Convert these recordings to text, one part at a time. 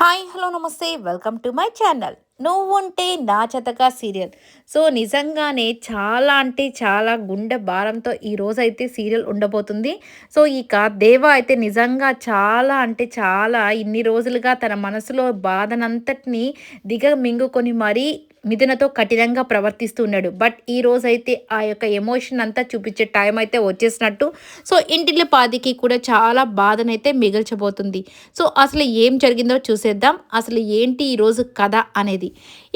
Hi hello నమస్తే. Welcome to my channel. నువ్వుంటే నా చెతగా సీరియల్. సో నిజంగానే చాలా అంటే చాలా గుండె భారంతో ఈ రోజు అయితే సీరియల్ ఉండబోతుంది. సో ఇక దేవ అయితే నిజంగా చాలా అంటే చాలా ఇన్ని రోజులుగా తన మనసులో బాధనంతటిని దిగ మింగుకొని మరీ మిథునతో కఠినంగా ప్రవర్తిస్తూ ఉన్నాడు. బట్ ఈ రోజైతే ఆ యొక్క ఎమోషన్ అంతా చూపించే టైం అయితే వచ్చేసినట్టు. సో ఇంటిల్లి పాదికి కూడా చాలా బాధనైతే మిగిల్చబోతుంది. సో అసలు ఏం జరిగిందో చూసేద్దాం. అసలు ఏంటి ఈరోజు కథ అనేది.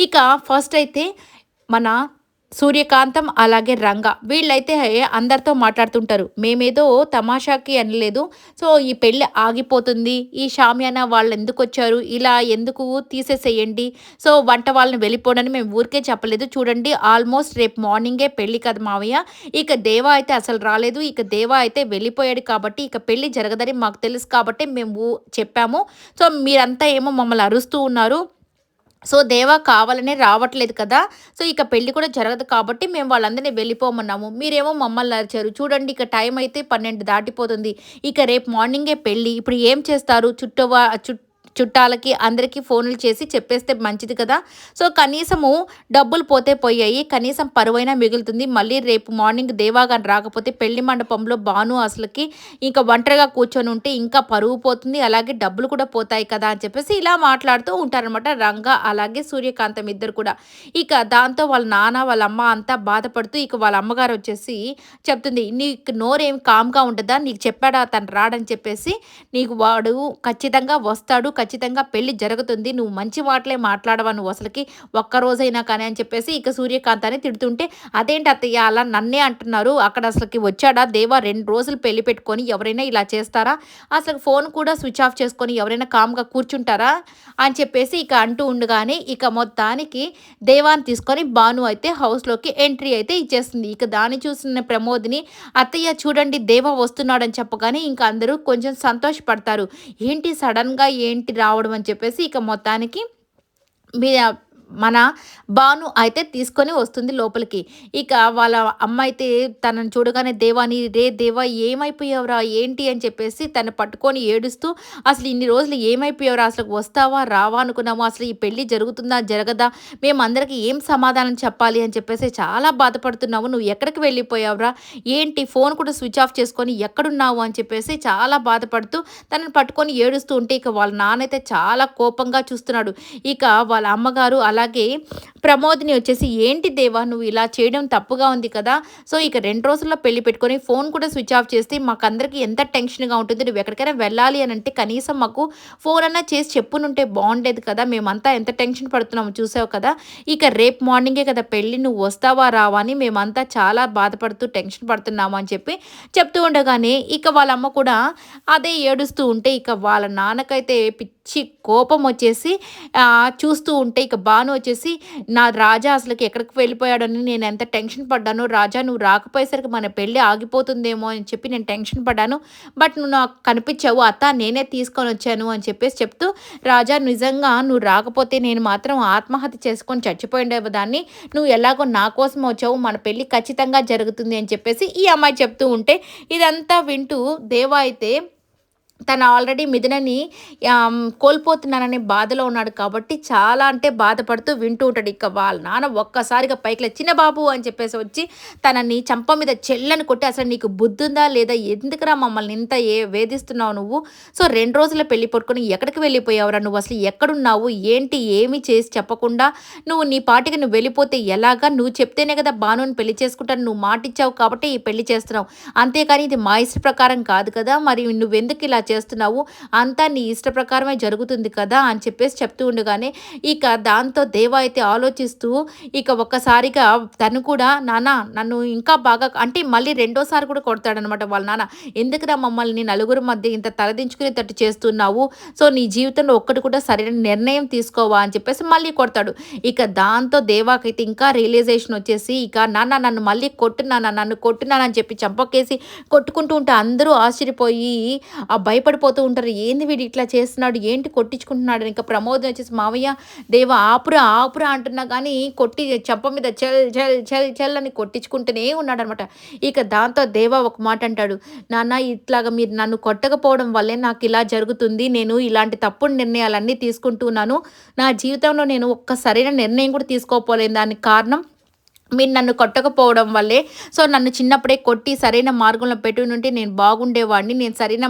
ఇక ఫస్ట్ అయితే మన సూర్యకాంతం అలాగే రంగ వీళ్ళైతే అందరితో మాట్లాడుతుంటారు. మేమేదో తమాషాకి అనలేదు. సో ఈ పెళ్ళి ఆగిపోతుంది. ఈ షామ్యాన వాళ్ళు ఎందుకు వచ్చారు ఇలా ఎందుకు తీసేసేయండి? సో వంట వాళ్ళని వెళ్ళిపోవడానికి మేము ఊరికే చెప్పలేదు. చూడండి ఆల్మోస్ట్ రేపు మార్నింగే పెళ్ళి కదా మావయ్య. ఇక దేవా అయితే అసలు రాలేదు. ఇక దేవా అయితే వెళ్ళిపోయాడు కాబట్టి ఇక పెళ్ళి జరగదని మాకు తెలుసు కాబట్టి మేము చెప్పాము. సో మీరంతా ఏమో మమ్మల్ని అరుస్తూ ఉన్నారు. సో దేవా కావాలనే రావట్లేదు కదా. సో ఇక పెళ్ళి కూడా జరగదు కాబట్టి మేము వాళ్ళందరినీ వెళ్ళిపోమన్నాము. మీరేమో మమ్మల్ని అరిచారు. చూడండి ఇక టైం అయితే పన్నెండు దాటిపోతుంది. ఇక రేపు మార్నింగే పెళ్ళి. ఇప్పుడు ఏం చేస్తారు? చుట్టూ చుట్టూ చుట్టాలకి అందరికీ ఫోన్లు చేసి చెప్పేస్తే మంచిది కదా. సో కనీసము డబ్బులు పోతే పోయాయి. కనీసం పరువైనా మిగులుతుంది. మళ్ళీ రేపు మార్నింగ్ దేవాగాని రాకపోతే పెళ్ళి మండపంలో బాను అసలుకి ఇంకా ఒంటరిగా కూర్చొని ఉంటే ఇంకా పరువు పోతుంది. అలాగే డబ్బులు కూడా పోతాయి కదా అని చెప్పేసి ఇలా మాట్లాడుతూ ఉంటారనమాట రంగ అలాగే సూర్యకాంతం ఇద్దరు కూడా. ఇక దాంతో వాళ్ళ నాన్న వాళ్ళ అమ్మ అంతా బాధపడుతూ ఇక వాళ్ళ అమ్మగారు వచ్చేసి చెప్తుంది నీకు నోరేం కామ్గా ఉంటుందా నీకు చెప్పాడా తను రాడని చెప్పేసి నీకు వాడు ఖచ్చితంగా వస్తాడు ఖచ్చితంగా పెళ్ళి జరుగుతుంది. నువ్వు మంచి మాటలే మాట్లాడవా నువ్వు అసలుకి? ఒక్కరోజైనా కానీ అని చెప్పేసి ఇక సూర్యకాంత్ అని తిడుతుంటే అదేంటి అత్తయ్య అలా నన్నే అంటున్నారు? అక్కడ అసలుకి వచ్చాడా? దేవా రెండు రోజులు పెళ్ళి పెట్టుకొని ఎవరైనా ఇలా చేస్తారా? అసలు ఫోన్ కూడా స్విచ్ ఆఫ్ చేసుకొని ఎవరైనా కామ్గా కూర్చుంటారా? అని చెప్పేసి ఇక అంటూ ఉండగానే ఇక మొత్తానికి దేవాన్ని తీసుకొని భాను అయితే హౌస్లోకి ఎంట్రీ అయితే ఇచ్చేస్తుంది. ఇక దాన్ని చూసిన ప్రమోద్ని అత్తయ్య చూడండి దేవ వస్తున్నాడని చెప్పగానే ఇంకా అందరూ కొంచెం సంతోషపడతారు. ఏంటి సడన్గా ఏంటి రావడం అని చెప్పేసి ఇక మొత్తానికి మీ మన బాను అయితే తీసుకొని వస్తుంది లోపలికి. ఇక వాళ్ళ అమ్మ అయితే తనను చూడగానే దేవాని రే దేవా ఏమైపోయావురా? ఏంటి? అని చెప్పేసి తను పట్టుకొని ఏడుస్తూ అసలు ఇన్ని రోజులు ఏమైపోయావురా? అసలు వస్తావా? రావా అనుకున్నాము. అసలు ఈ పెళ్ళి జరుగుతుందా? జరగదా? మేమందరికీ ఏం సమాధానం చెప్పాలి? అని చెప్పేసి చాలా బాధపడుతున్నావు. నువ్వు ఎక్కడికి వెళ్ళిపోయావురా? ఏంటి? ఫోన్ కూడా స్విచ్ ఆఫ్ చేసుకొని ఎక్కడున్నావు? అని చెప్పేసి చాలా బాధపడుతూ తనను పట్టుకొని ఏడుస్తూ ఉంటే ఇక వాళ్ళ నాన్నైతే చాలా కోపంగా చూస్తున్నాడు. ఇక వాళ్ళ అమ్మగారు అలా అలాగే ప్రమోద్ని వచ్చేసి ఏంటి దేవా నువ్వు ఇలా చేయడం తప్పుగా ఉంది కదా? సో ఇక రెండు రోజుల్లో పెళ్ళి పెట్టుకొని ఫోన్ కూడా స్విచ్ ఆఫ్ చేస్తే మాకు అందరికీ ఎంత టెన్షన్గా ఉంటుంది నువ్వు ఎక్కడికైనా వెళ్ళాలి అని అంటే కనీసం మాకు ఫోన్ అన్నా చేసి చెప్పునుంటే బాగుండేది కదా? మేమంతా ఎంత టెన్షన్ పడుతున్నాము చూసావు కదా? ఇక రేపు మార్నింగే కదా పెళ్ళి నువ్వు వస్తావా రావా అని మేమంతా చాలా బాధపడుతూ టెన్షన్ పడుతున్నాము అని చెప్పి చెప్తూ ఉండగానే ఇక వాళ్ళ అమ్మ కూడా అదే ఏడుస్తూ ఉంటే ఇక వాళ్ళ నాన్నకైతే పిచ్చి కోపం వచ్చేసి చూస్తూ ఉంటే ఇక బాను వచ్చేసి నా రాజా అసలుకి ఎక్కడికి వెళ్ళిపోయాడని నేను ఎంత టెన్షన్ పడ్డాను రాజా నువ్వు రాకపోయేసరికి మన పెళ్ళి ఆగిపోతుందేమో అని చెప్పి నేను టెన్షన్ పడ్డాను. బట్ నువ్వు నాకు కనిపించావు అత్త నేనే తీసుకొని వచ్చాను అని చెప్పేసి చెప్తూ రాజా నిజంగా నువ్వు రాకపోతే నేను మాత్రం ఆత్మహత్య చేసుకొని చచ్చిపోయిండే దాన్ని. నువ్వు ఎలాగో నా కోసం వచ్చావు మన పెళ్ళి ఖచ్చితంగా జరుగుతుంది అని చెప్పేసి ఈ అమ్మాయి చెప్తూ ఉంటే ఇదంతా వింటూ దేవా అయితే తను ఆల్రెడీ మిథునని కోల్పోతున్నాననే బాధలో ఉన్నాడు కాబట్టి చాలా అంటే బాధపడుతూ వింటూ ఉంటాడు. ఇక వాళ్ళ నాన్న ఒక్కసారిగా పైకి చిన్న బాబు అని చెప్పేసి వచ్చి తనని చంప మీద చెల్లని కొట్టి అసలు నీకు బుద్ధుందా లేదా? ఎందుకురా మమ్మల్ని ఇంత ఏ వేధిస్తున్నావు నువ్వు? సో రెండు రోజుల పెళ్ళి పట్టుకొని ఎక్కడికి వెళ్ళిపోయావురా? నువ్వు అసలు ఎక్కడున్నావు? ఏంటి? ఏమి చేసి చెప్పకుండా నువ్వు నీ పాటికి నువ్వు వెళ్ళిపోతే ఎలాగా? నువ్వు చెప్తేనే కదా బానుని పెళ్ళి చేసుకుంటాను నువ్వు మాటిచ్చావు కాబట్టి ఈ పెళ్ళి చేస్తున్నావు. అంతేకాని ఇది మా ఇష్ట ప్రకారం కాదు కదా? మరి నువ్వెందుకు ఇలా చేస్తున్నావు. అంతా నీ ఇష్ట ప్రకారమే జరుగుతుంది కదా అని చెప్పేసి చెప్తూ ఉండగానే ఇక దాంతో దేవ అయితే ఆలోచిస్తూ ఇక ఒక్కసారిగా తను కూడా నాన్న నన్ను ఇంకా బాగా అంటే మళ్ళీ రెండోసారి కూడా కొడతాడనమాట వాళ్ళ నాన్న. ఎందుకురా మమ్మల్ని నలుగురు మధ్య ఇంత తలదించుకునేటట్టు చేస్తున్నావు? సో నీ జీవితంలో ఒక్కటి కూడా సరైన నిర్ణయం తీసుకోవా? అని చెప్పేసి మళ్ళీ కొడతాడు. ఇక దాంతో దేవాకైతే ఇంకా రియలైజేషన్ వచ్చేసి ఇక నాన్న నన్ను మళ్ళీ కొట్టున్నానా నన్ను కొట్టున్నానని చెప్పి చంపకేసి కొట్టుకుంటూ ఉంటే అందరూ ఆశ్చర్యపోయి ఆ భయ భయపడిపోతూ ఉంటారు. ఏంది వీడు ఇట్లా చేస్తున్నాడు? ఏంటి కొట్టించుకుంటున్నాడు? ఇంకా ప్రమోదం వచ్చేసి మావయ్య దేవ ఆపురా ఆపురా అంటున్నా కానీ కొట్టి చెంప మీద చెల్ చల్ చల్ చెల్ అని కొట్టించుకుంటూనే ఉన్నాడు అనమాట ఇక దాంతో దేవ ఒక మాట అంటాడు నాన్న ఇట్లాగా మీరు నన్ను కొట్టకపోవడం వల్లే నాకు ఇలా జరుగుతుంది. నేను ఇలాంటి తప్పుడు నిర్ణయాలన్నీ తీసుకుంటున్నాను నా జీవితంలో నేను ఒక్క సరైన నిర్ణయం కూడా తీసుకోపోలేను దానికి కారణం మీరు నన్ను కొట్టకపోవడం వల్లే. సో నన్ను చిన్నప్పుడే కొట్టి సరైన మార్గంలో పెట్టి ఉంటే నేను బాగుండేవాడిని. నేను సరైన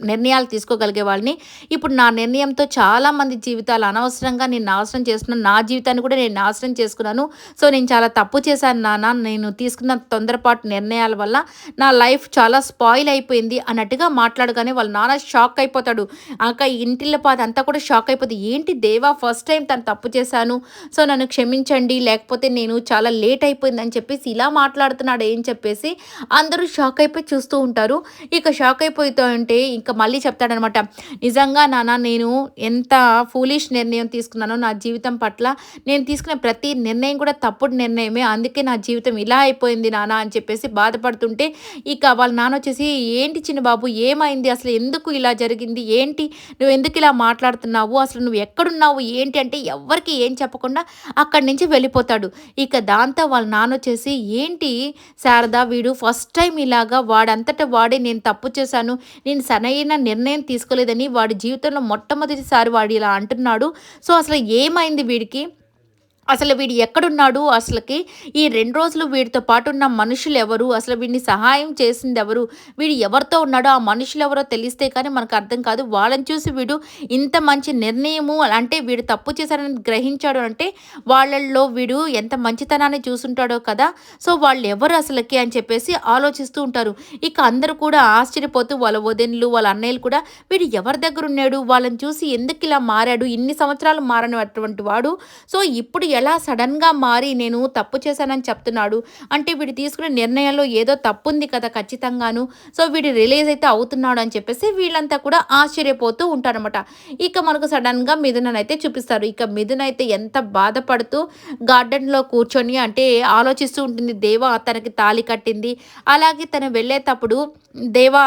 నిర్ణయాలు తీసుకోగలిగే వాళ్ళని. ఇప్పుడు నా నిర్ణయంతో చాలామంది జీవితాలు అనవసరంగా నేను నాశనం చేస్తున్నాను నా జీవితాన్ని కూడా నేను నాశనం చేసుకున్నాను. సో నేను చాలా తప్పు చేశాను నాన్న. నేను తీసుకున్న తొందరపాటు నిర్ణయాల వల్ల నా లైఫ్ చాలా స్పాయిల్ అయిపోయింది అన్నట్టుగా మాట్లాడగానే వాళ్ళ నాన్న షాక్ అయిపోతాడు. అక్క ఇంటిల్ల పాద అంతా కూడా షాక్ అయిపోతుంది. ఏంటి దేవా ఫస్ట్ టైం తను తప్పు చేశాను. సో నన్ను క్షమించండి లేకపోతే నేను చాలా లేట్ అయిపోయిందని చెప్పేసి ఇలా మాట్లాడుతున్నాడు ఏం చెప్పేసి అందరూ షాక్ అయిపోయి చూస్తూ ఉంటారు. ఇక షాక్ అయిపోతూ ఉంటే ఇంకా మళ్ళీ చెప్తాడనమాట నిజంగా నాన్న నేను ఎంత ఫూలిష్ నిర్ణయం తీసుకున్నానో నా జీవితం పట్ల నేను తీసుకునే ప్రతి నిర్ణయం కూడా తప్పుడు నిర్ణయమే. అందుకే నా జీవితం ఇలా అయిపోయింది నాన్న అని చెప్పేసి బాధపడుతుంటే ఇక వాళ్ళ నాన్న వచ్చేసి ఏంటి చిన్న బాబు ఏమైంది? అసలు ఎందుకు ఇలా జరిగింది? ఏంటి? నువ్వు ఎందుకు ఇలా మాట్లాడుతున్నావు? అసలు నువ్వు ఎక్కడున్నావు? ఏంటి? అంటే ఎవరికి ఏం చెప్పకుండా అక్కడి నుంచి వెళ్ళిపోతాడు. ఇక దాంతో వాళ్ళ నాన్న వచ్చేసి ఏంటి శారదా వీడు ఫస్ట్ టైం ఇలాగా వాడంతటా వాడే నేను తప్పు చేశాను. నేను సరైన సరైన నిర్ణయం తీసుకోలేదని వాడి జీవితంలో మొట్టమొదటిసారి వాడు ఇలా అంటున్నాడు. సో అసలు ఏమైంది వీడికి? అసలు వీడు ఎక్కడున్నాడు? అసలుకి ఈ రెండు రోజులు వీడితో పాటు ఉన్న మనుషులు ఎవరు అసలు వీడిని సహాయం చేసింది ఎవరు వీడు ఎవరితో ఉన్నాడో ఆ మనుషులు ఎవరో తెలిస్తే కానీ మనకు అర్థం కాదు. వాళ్ళని చూసి వీడు ఇంత మంచి నిర్ణయము అంటే వీడు తప్పు చేశారని గ్రహించాడు అంటే వాళ్ళల్లో వీడు ఎంత మంచితనాన్ని చూసుంటాడో కదా. సో వాళ్ళు ఎవరు అసలుకి అని చెప్పేసి ఆలోచిస్తూ ఉంటారు. ఇక అందరూ కూడా ఆశ్చర్యపోతూ వాళ్ళ వదినలు వాళ్ళ అన్నయ్యలు కూడా వీడు ఎవరి దగ్గర ఉన్నాడు? వాళ్ళని చూసి ఎందుకు ఇలా మారాడు? ఇన్ని సంవత్సరాలు మారనటువంటి వాడు. సో ఇప్పుడు ఎలా సడన్గా మారి నేను తప్పు చేశానని చెప్తున్నాడు. అంటే వీడు తీసుకునే నిర్ణయంలో ఏదో తప్పు ఉంది కదా ఖచ్చితంగాను. సో వీడు రిలీజ్ అయితే అవుతున్నాడు అని చెప్పేసి వీళ్ళంతా కూడా ఆశ్చర్యపోతూ ఉంటారనమాట ఇక మనకు సడన్గా మిథుననైతే చూపిస్తారు. ఇక మిథున్ అయితే ఎంత బాధపడుతూ గార్డెన్లో కూర్చొని అంటే ఆలోచిస్తూ ఉంటుంది దేవా తనకి తాళి కట్టింది. అలాగే తను వెళ్ళేటప్పుడు దేవా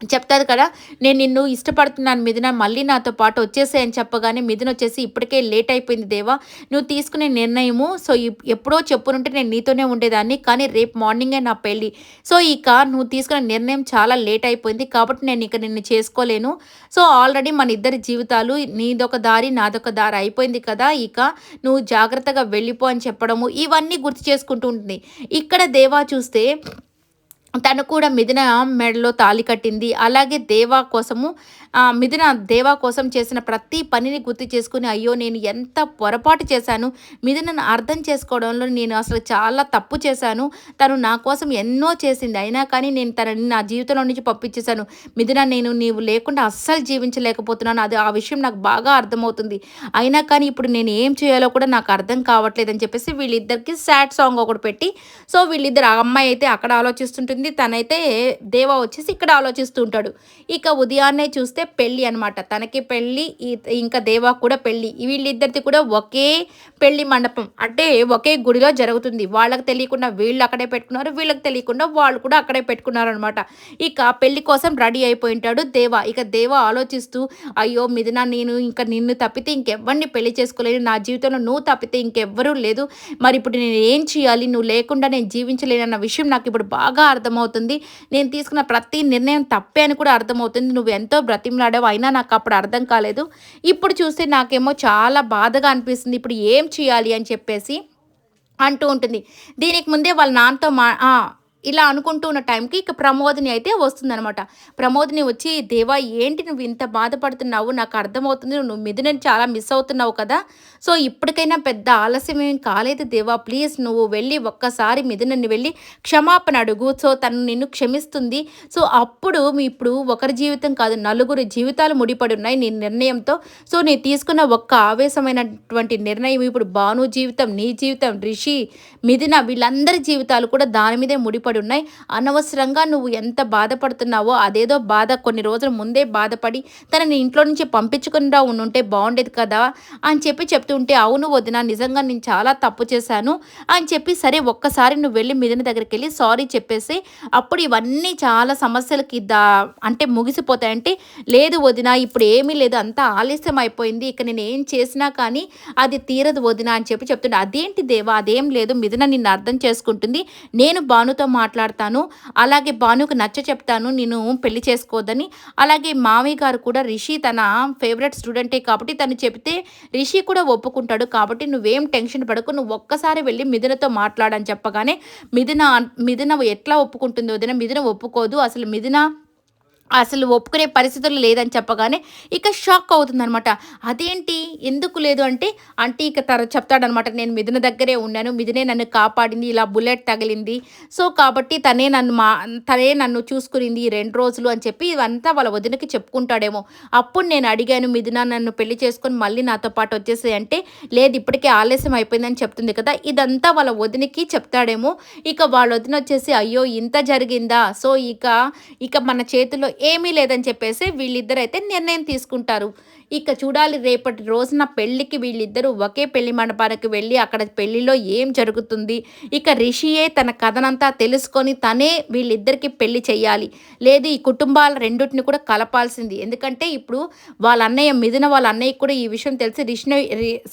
చెప్తాది కదా నేను నిన్ను ఇష్టపడుతున్నాను మిథున మళ్ళీ నాతో పాటు వచ్చేసాయని చెప్పగానే మిథున వచ్చేసి ఇప్పటికే లేట్ అయిపోయింది దేవా నువ్వు తీసుకునే నిర్ణయము సో ఎప్పుడో చెప్పునుంటే నేను నీతోనే ఉండేదాన్ని కానీ రేపు మార్నింగే నా పెళ్ళి. సో ఇక నువ్వు తీసుకునే నిర్ణయం చాలా లేట్ అయిపోయింది కాబట్టి నేను ఇక నిన్ను చేసుకోలేను. సో ఆల్రెడీ మన ఇద్దరి జీవితాలు నీదొక దారి నాదొక దారి అయిపోయింది కదా ఇక నువ్వు జాగ్రత్తగా వెళ్ళిపో అని చెప్పడము ఇవన్నీ గుర్తు చేసుకుంటూ ఉంటుంది. ఇక్కడ దేవా చూస్తే తను కూడా మిథున మెడలో తాళి కట్టింది. అలాగే దేవా కోసము మిథున దేవా కోసం చేసిన ప్రతి పనిని గుర్తు చేసుకుని అయ్యో నేను ఎంత పొరపాటు చేశాను. మిథునను అర్థం చేసుకోవడంలో నేను అసలు చాలా తప్పు చేశాను. తను నా కోసం ఎన్నో చేసింది. అయినా కానీ నేను తనని నా జీవితంలో నుంచి పంపించేశాను. మిథున నేను నీవు లేకుండా అస్సలు జీవించలేకపోతున్నాను. అది ఆ విషయం నాకు బాగా అర్థమవుతుంది. అయినా కానీ ఇప్పుడు నేను ఏం చేయాలో కూడా నాకు అర్థం కావట్లేదని చెప్పేసి వీళ్ళిద్దరికి సాడ్ సాంగ్ ఒకటి పెట్టి సో వీళ్ళిద్దరు ఆ అమ్మాయి అయితే అక్కడ ఆలోచిస్తుంటుంది. తనైతే దేవా వచ్చేసి ఇక్కడ ఆలోచిస్తూ ఉంటాడు. ఇక ఉదయాన్నే చూస్తే పెళ్ళి అనమాట తనకి పెళ్ళి ఇంకా దేవా కూడా పెళ్ళి. వీళ్ళిద్దరిది కూడా ఒకే పెళ్ళి మండపం. అంటే ఒకే గుడిలో జరుగుతుంది. వాళ్ళకి తెలియకుండా వీళ్ళు అక్కడే పెట్టుకున్నారు. వీళ్ళకి తెలియకుండా వాళ్ళు కూడా అక్కడే పెట్టుకున్నారు అనమాట ఇక పెళ్ళి కోసం రెడీ అయిపోయింటాడు దేవా. ఇక దేవా ఆలోచిస్తూ అయ్యో మిథున నేను ఇంకా నిన్ను తప్పితే ఇంకెవ్వరిని పెళ్ళి చేసుకోలేను. నా జీవితంలో నువ్వు తప్పితే ఇంకెవ్వరూ లేదు. మరి ఇప్పుడు నేను ఏం చేయాలి? నువ్వు లేకుండా నేను జీవించలేనన్న విషయం నాకు ఇప్పుడు బాగా అర్థం అర్థమవుతుంది. నేను తీసుకున్న ప్రతి నిర్ణయం తప్పే అని కూడా అర్థమవుతుంది. నువ్వు ఎంతో బ్రతిమలాడావు అయినా నాకు అప్పుడు అర్థం కాలేదు. ఇప్పుడు చూస్తే నాకేమో చాలా బాధగా అనిపిస్తుంది. ఇప్పుడు ఏం చేయాలి అని చెప్పేసి అంటూ ఉంటుంది. దీనికి ముందే వాళ్ళ నాన్నతో మా ఇలా అనుకుంటూ ఉన్న టైంకి ఇక ప్రమోదిని అయితే వస్తుందనమాట ప్రమోదిని వచ్చి దేవా ఏంటి నువ్వు ఇంత బాధపడుతున్నావు? నాకు అర్థమవుతుంది నువ్వు మిథునని చాలా మిస్ అవుతున్నావు కదా. సో ఇప్పటికైనా పెద్ద ఆలస్యం ఏం కాలేదు దేవా. ప్లీజ్ నువ్వు వెళ్ళి ఒక్కసారి మిథునని వెళ్ళి క్షమాపణ అడుగు. సో తను నిన్ను క్షమిస్తుంది. సో అప్పుడు మీ ఇప్పుడు ఒకరి జీవితం కాదు నలుగురు జీవితాలు ముడిపడి ఉన్నాయి నీ నిర్ణయంతో. సో నీ తీసుకున్న ఒక్క ఆవేశమైనటువంటి నిర్ణయం ఇప్పుడు భాను జీవితం నీ జీవితం రిషి మిథున వీళ్ళందరి జీవితాలు కూడా దాని మీదే ముడిపడి ముడిపడి ఉన్నాయి అనవసరంగా నువ్వు ఎంత బాధపడుతున్నావో అదేదో బాధ. కొన్ని రోజుల ముందే బాధపడి తనని ఇంట్లో నుంచి పంపించకుండా ఉండుంటే బాగుండేది కదా అని చెప్పి చెప్తుంటే అవును వదిన నిజంగా నేను చాలా తప్పు చేశాను అని చెప్పి సరే ఒక్కసారి నువ్వు వెళ్ళి మిథున దగ్గరికి వెళ్ళి సారీ చెప్పేసి అప్పుడు ఇవన్నీ చాలా సమస్యలకి దా అంటే ముగిసిపోతాయంటే లేదు వదిన ఇప్పుడు ఏమీ లేదు. అంతా ఆలస్యం అయిపోయింది. ఇక నేను ఏం చేసినా కానీ అది తీరదు వదిన అని చెప్పి చెప్తుండే. అదేంటి దేవా? అదేం లేదు. మిథున నిన్ను అర్థం చేసుకుంటుంది. నేను భానుతో మాట్లాడతాను. అలాగే భానుకు నచ్చ చెప్తాను నేను పెళ్ళి చేసుకోవద్దని అలాగే మామయ్య గారు కూడా రిషి తన ఫేవరెట్ స్టూడెంటే కాబట్టి తను చెప్తే రిషి కూడా ఒప్పుకుంటాడు. కాబట్టి నువ్వేం టెన్షన్ పడకు నువ్వు ఒక్కసారి వెళ్ళి మిథునతో మాట్లాడని చెప్పగానే మిథున మిథున ఎట్లా ఒప్పుకుంటుంది వదిన? మిథున ఒప్పుకోదు. అసలు మిథున అసలు ఒప్పుకునే పరిస్థితులు లేదని చెప్పగానే ఇక షాక్ అవుతుందనమాట అదేంటి? ఎందుకు లేదు అంటే అంటే ఇక తర చెప్తాడనమాట నేను మిథున దగ్గరే ఉన్నాను మిథునే నన్ను కాపాడింది ఇలా బుల్లెట్ తగిలింది. సో కాబట్టి తనే నన్ను మా తనే నన్ను చూసుకునింది ఈ రెండు రోజులు అని చెప్పి ఇవంతా వాళ్ళ వదినకి చెప్పుకుంటాడేమో. అప్పుడు నేను అడిగాను మిథున నన్ను పెళ్ళి చేసుకొని మళ్ళీ నాతో పాటు వచ్చేసి అంటే లేదు ఇప్పటికే ఆలస్యం అయిపోయిందని చెప్తుంది కదా ఇదంతా వాళ్ళ వదినకి చెప్తాడేమో. ఇక వాళ్ళ వదిన వచ్చేసి అయ్యో ఇంత జరిగిందా? సో ఇక ఇక మన చేతిలో ఏమీ లేదని చెప్పేసి వీళ్ళిద్దరైతే నిర్ణయం తీసుకుంటారు. ఇక చూడాలి రేపటి రోజున పెళ్ళికి వీళ్ళిద్దరూ ఒకే పెళ్ళి మండపానికి వెళ్ళి అక్కడ పెళ్ళిలో ఏం జరుగుతుంది? ఇక రిషియే తన కథనంతా తెలుసుకొని తనే వీళ్ళిద్దరికి పెళ్ళి చేయాలి లేదు ఈ కుటుంబాల రెండింటిని కూడా కలపాల్సింది. ఎందుకంటే ఇప్పుడు వాళ్ళ అన్నయ్య మిథున వాళ్ళ అన్నయ్య కూడా ఈ విషయం తెలిసి రిష్ణ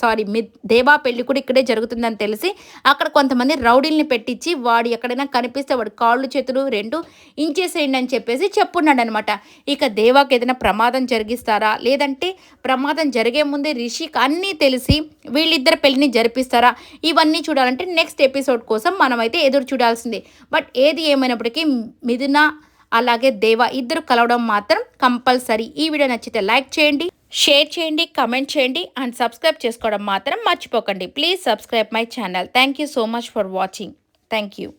సారీ మి దేవా పెళ్ళి కూడా ఇక్కడే జరుగుతుందని తెలిసి అక్కడ కొంతమంది రౌడీల్ని పెట్టించి వాడు ఎక్కడైనా కనిపిస్తే వాడు కాళ్ళు చేతులు రెండు ఇంచేసేయండి అని చెప్పేసి చెప్పున్నాడు అనమాట ఇక దేవాకి ఏదైనా ప్రమాదం జరిగిస్తారా? లేదంటే ప్రమాదం జరిగే ముందే రిషికి అన్నీ తెలిసి వీళ్ళిద్దరు పెళ్ళిని జరిపిస్తారా? ఇవన్నీ చూడాలంటే నెక్స్ట్ ఎపిసోడ్ కోసం మనమైతే ఎదురు చూడాల్సిందే. బట్ ఏది ఏమైనప్పటికీ మిథున అలాగే దేవ ఇద్దరు కలవడం మాత్రం కంపల్సరీ. ఈ వీడియో నచ్చితే లైక్ చేయండి షేర్ చేయండి కమెంట్ చేయండి అండ్ సబ్స్క్రైబ్ చేసుకోవడం మాత్రం మర్చిపోకండి. Please subscribe my channel thank you so much for watching thank you